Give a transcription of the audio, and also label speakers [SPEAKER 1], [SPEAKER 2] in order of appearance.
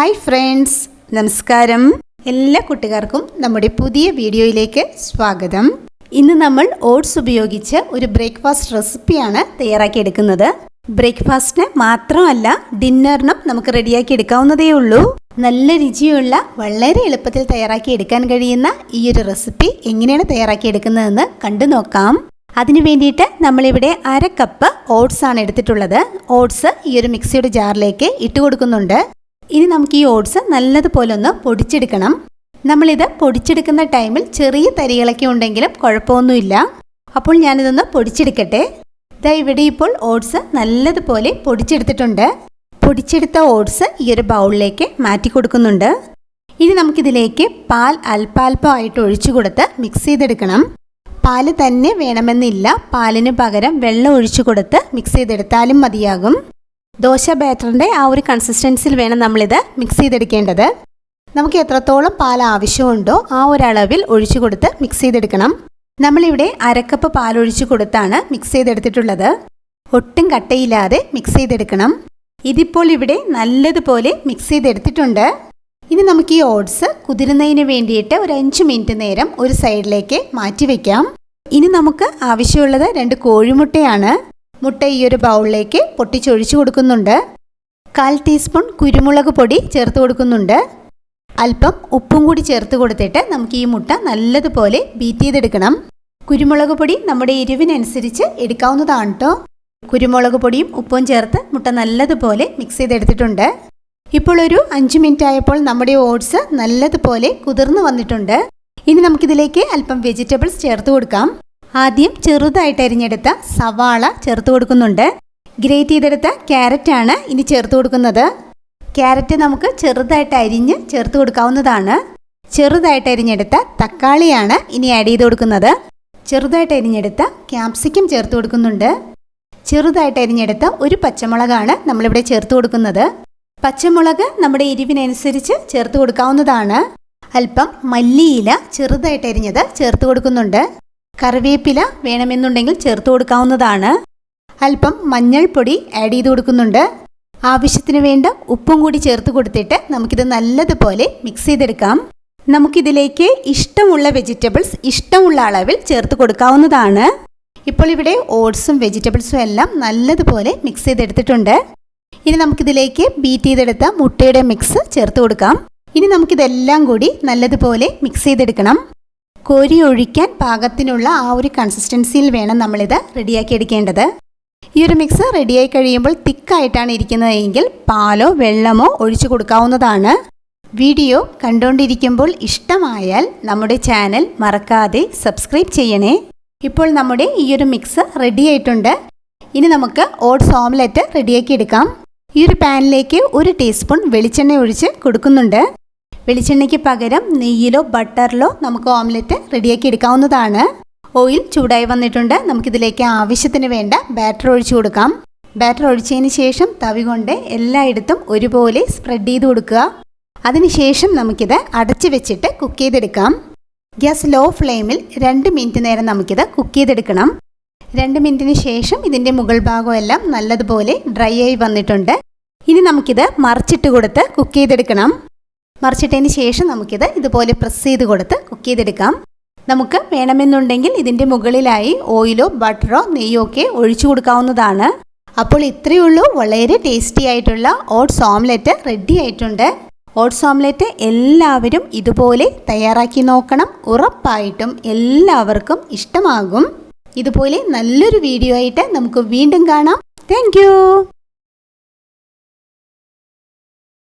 [SPEAKER 1] Hi friends നമസ്കാരം. എല്ലാ കുട്ടികാർക്കും നമ്മുടെ പുതിയ വീഡിയോയിലേക്ക് സ്വാഗതം. ഇന്ന് നമ്മൾ ഓട്സ് ഉപയോഗിച്ച് ഒരു ബ്രേക്ക്ഫാസ്റ്റ് റെസിപ്പിയാണ് തയ്യാറാക്കിയെടുക്കുന്നത്. ബ്രേക്ക്ഫാസ്റ്റിന് മാത്രമല്ല ഡിന്നറിനും നമുക്ക് റെഡിയാക്കി എടുക്കാവുന്നതേ ഉള്ളൂ. നല്ല രുചിയുള്ള വളരെ എളുപ്പത്തിൽ തയ്യാറാക്കി എടുക്കാൻ കഴിയുന്ന ഈ ഒരു റെസിപ്പി എങ്ങനെയാണ് തയ്യാറാക്കി എടുക്കുന്നതെന്ന് കണ്ടു നോക്കാം. അതിനു വേണ്ടിയിട്ട് നമ്മളിവിടെ അര കപ്പ് ഓട്സ് ആണ് എടുത്തിട്ടുള്ളത്. ഓട്സ് ഈ ഒരു മിക്സിയുടെ ജാറിലേക്ക് ഇട്ട് കൊടുക്കുന്നുണ്ട്. ഇനി നമുക്ക് ഈ ഓട്സ് നല്ലതുപോലെ ഒന്ന് പൊടിച്ചെടുക്കണം. നമ്മളിത് പൊടിച്ചെടുക്കുന്ന ടൈമിൽ ചെറിയ തരികളൊക്കെ ഉണ്ടെങ്കിലും കുഴപ്പമൊന്നുമില്ല. അപ്പോൾ ഞാനിതൊന്ന് പൊടിച്ചെടുക്കട്ടെ. ഇതാ ഇവിടെ ഇപ്പോൾ ഓട്സ് നല്ലതുപോലെ പൊടിച്ചെടുത്തിട്ടുണ്ട്. പൊടിച്ചെടുത്ത ഓട്സ് ഈ ഒരു ബൗളിലേക്ക് മാറ്റി കൊടുക്കുന്നുണ്ട്. ഇനി നമുക്കിതിലേക്ക് പാൽ അല്പാൽപമായിട്ട് ഒഴിച്ചു കൊടുത്ത് മിക്സ് ചെയ്തെടുക്കണം. പാൽ തന്നെ വേണമെന്നില്ല. പാലിന് പകരം വെള്ളം ഒഴിച്ചു കൊടുത്ത് മിക്സ് ചെയ്തെടുത്താലും മതിയാകും. ദോശ ബാറ്ററിന്റെ ആ ഒരു കൺസിസ്റ്റൻസിൽ വേണം നമ്മളിത് മിക്സ് ചെയ്തെടുക്കേണ്ടത്. നമുക്ക് എത്രത്തോളം പാൽ ആവശ്യമുണ്ടോ ആ ഒരളവിൽ ഒഴിച്ചു കൊടുത്ത് മിക്സ് ചെയ്തെടുക്കണം. നമ്മളിവിടെ അരക്കപ്പ് പാൽ ഒഴിച്ചു കൊടുത്താണ് മിക്സ് ചെയ്തെടുത്തിട്ടുള്ളത്. ഒട്ടും കട്ടയില്ലാതെ മിക്സ് ചെയ്തെടുക്കണം. ഇതിപ്പോൾ ഇവിടെ നല്ലതുപോലെ മിക്സ് ചെയ്തെടുത്തിട്ടുണ്ട്. ഇനി നമുക്ക് ഈ ഓട്സ് കുതിരുന്നതിന് വേണ്ടിയിട്ട് ഒരു അഞ്ച് മിനിറ്റ് നേരം ഒരു സൈഡിലേക്ക് മാറ്റി വെക്കാം ഇനി നമുക്ക് ആവശ്യമുള്ളത് രണ്ട് കോഴിമുട്ടയാണ്. മുട്ട ഈ ഒരു ബൗളിലേക്ക് പൊട്ടിച്ചൊഴിച്ചു കൊടുക്കുന്നുണ്ട്. കാൽ ടീസ്പൂൺ കുരുമുളക് പൊടി ചേർത്ത് കൊടുക്കുന്നുണ്ട്. അല്പം ഉപ്പും കൂടി ചേർത്ത് കൊടുത്തിട്ട് നമുക്ക് ഈ മുട്ട നല്ലതുപോലെ ബീറ്റ് ചെയ്തെടുക്കണം. കുരുമുളക് പൊടി നമ്മുടെ എരിവിനനുസരിച്ച് എടുക്കാവുന്നതാണ് കേട്ടോ കുരുമുളക് പൊടിയും ഉപ്പും ചേർത്ത് മുട്ട നല്ലതുപോലെ മിക്സ് ചെയ്തെടുത്തിട്ടുണ്ട്. ഇപ്പോൾ ഒരു അഞ്ച് മിനിറ്റ് ആയപ്പോൾ നമ്മുടെ ഓട്സ് നല്ലതുപോലെ കുതിർന്നു വന്നിട്ടുണ്ട്. ഇനി നമുക്കിതിലേക്ക് അല്പം വെജിറ്റബിൾസ് ചേർത്ത് കൊടുക്കാം. ആദ്യം ചെറുതായിട്ട് അരിഞ്ഞെടുത്ത സവാള ചേർത്ത് കൊടുക്കുന്നുണ്ട്. ഗ്രേറ്റ് ചെയ്തെടുത്ത ക്യാരറ്റ് ആണ് ഇനി ചേർത്ത് കൊടുക്കുന്നത്. ക്യാരറ്റ് നമുക്ക് ചെറുതായിട്ട് അരിഞ്ഞ് ചേർത്ത് കൊടുക്കാവുന്നതാണ്. ചെറുതായിട്ട് അരിഞ്ഞെടുത്ത തക്കാളിയാണ് ഇനി ആഡ് ചെയ്ത് കൊടുക്കുന്നത്. ചെറുതായിട്ട് അരിഞ്ഞെടുത്ത ക്യാപ്സിക്കം ചേർത്ത് കൊടുക്കുന്നുണ്ട്. ചെറുതായിട്ട് അരിഞ്ഞെടുത്ത ഒരു പച്ചമുളകാണ് നമ്മളിവിടെ ചേർത്ത് കൊടുക്കുന്നത്. പച്ചമുളക് നമ്മുടെ എരിവിനനുസരിച്ച് ചേർത്ത് കൊടുക്കാവുന്നതാണ്. അല്പം മല്ലിയില ചെറുതായിട്ട് അരിഞ്ഞത് ചേർത്ത് കൊടുക്കുന്നുണ്ട്. കറിവേപ്പില വേണമെന്നുണ്ടെങ്കിൽ ചേർത്ത് കൊടുക്കാവുന്നതാണ്. അല്പം മഞ്ഞൾപ്പൊടി ആഡ് ചെയ്ത് കൊടുക്കുന്നുണ്ട്. ആവശ്യത്തിന് വേണ്ട ഉപ്പും കൂടി ചേർത്ത് കൊടുത്തിട്ട് നമുക്കിത് നല്ലതുപോലെ മിക്സ് ചെയ്തെടുക്കാം. നമുക്കിതിലേക്ക് ഇഷ്ടമുള്ള വെജിറ്റബിൾസ് ഇഷ്ടമുള്ള അളവിൽ ചേർത്ത് കൊടുക്കാവുന്നതാണ്. ഇപ്പോൾ ഇവിടെ ഓട്സും വെജിറ്റബിൾസും എല്ലാം നല്ലതുപോലെ മിക്സ് ചെയ്തെടുത്തിട്ടുണ്ട്. ഇനി നമുക്കിതിലേക്ക് ബീറ്റ് ചെയ്തെടുത്ത മുട്ടയുടെ മിക്സ് ചേർത്ത് കൊടുക്കാം. ഇനി നമുക്കിതെല്ലാം കൂടി നല്ലതുപോലെ മിക്സ് ചെയ്തെടുക്കണം. കോരി ഒഴിക്കാൻ പാകത്തിനുള്ള ആ ഒരു കൺസിസ്റ്റൻസിയിൽ വേണം നമ്മളിത് റെഡിയാക്കി എടുക്കേണ്ടത്. ഈ ഒരു മിക്സ് റെഡിയായി കഴിയുമ്പോൾ തിക്കായിട്ടാണ് ഇരിക്കുന്നതെങ്കിൽ പാലോ വെള്ളമോ ഒഴിച്ചു കൊടുക്കാവുന്നതാണ്. വീഡിയോ കണ്ടുകൊണ്ടിരിക്കുമ്പോൾ ഇഷ്ടമായാൽ നമ്മുടെ ചാനൽ മറക്കാതെ സബ്സ്ക്രൈബ് ചെയ്യണേ. ഇപ്പോൾ നമ്മുടെ ഈ ഒരു മിക്സ് റെഡിയായിട്ടുണ്ട് ഇനി നമുക്ക് ഓട്സ് ഓംലെറ്റ് റെഡിയാക്കി എടുക്കാം. ഈ ഒരു പാനിലേക്ക് ഒരു ടീസ്പൂൺ വെളിച്ചെണ്ണ ഒഴിച്ച് കൊടുക്കുന്നുണ്ട്. വെളിച്ചെണ്ണയ്ക്ക് പകരം നെയ്യിലോ ബട്ടറിലോ നമുക്ക് ഓംലെറ്റ് റെഡിയാക്കി എടുക്കാവുന്നതാണ്. ഓയിൽ ചൂടായി വന്നിട്ടുണ്ട്. നമുക്കിതിലേക്ക് ആവശ്യത്തിന് വേണ്ട ബാറ്റർ ഒഴിച്ചു കൊടുക്കാം. ബാറ്റർ ഒഴിച്ചതിന് ശേഷം തവി കൊണ്ട് എല്ലായിടത്തും ഒരുപോലെ സ്പ്രെഡ് ചെയ്ത് കൊടുക്കുക. അതിനുശേഷം നമുക്കിത് അടച്ചു വെച്ചിട്ട് കുക്ക് ചെയ്തെടുക്കാം. ഗ്യാസ് ലോ ഫ്ലെയിമിൽ രണ്ട് മിനിറ്റ് നേരം നമുക്കിത് കുക്ക് ചെയ്തെടുക്കണം. രണ്ട് മിനിറ്റിന് ശേഷം ഇതിന്റെ മുകൾ ഭാഗം എല്ലാം നല്ലതുപോലെ ഡ്രൈ ആയി വന്നിട്ടുണ്ട്. ഇനി നമുക്കിത് മറിച്ചിട്ട് കൊടുത്ത് കുക്ക് ചെയ്തെടുക്കണം. മറിച്ചിട്ടതിന് ശേഷം നമുക്കിത് ഇതുപോലെ പ്രസ് ചെയ്ത് കൊടുത്ത് കുക്ക് ചെയ്തെടുക്കാം. നമുക്ക് വേണമെന്നുണ്ടെങ്കിൽ ഇതിന്റെ മുകളിലായി ഓയിലോ ബട്ടറോ നെയ്യോ ഒക്കെ ഒഴിച്ചു കൊടുക്കാവുന്നതാണ്. അപ്പോൾ ഇത്രയേ ഉള്ളൂ. വളരെ ടേസ്റ്റി ആയിട്ടുള്ള ഓട്സ് ഓംലെറ്റ് റെഡി ആയിട്ടുണ്ട്. ഓട്സ് ഓംലെറ്റ് എല്ലാവരും ഇതുപോലെ തയ്യാറാക്കി നോക്കണം. ഉറപ്പായിട്ടും എല്ലാവർക്കും ഇഷ്ടമാകും. ഇതുപോലെ നല്ലൊരു വീഡിയോ ആയിട്ട് നമുക്ക് വീണ്ടും കാണാം. താങ്ക്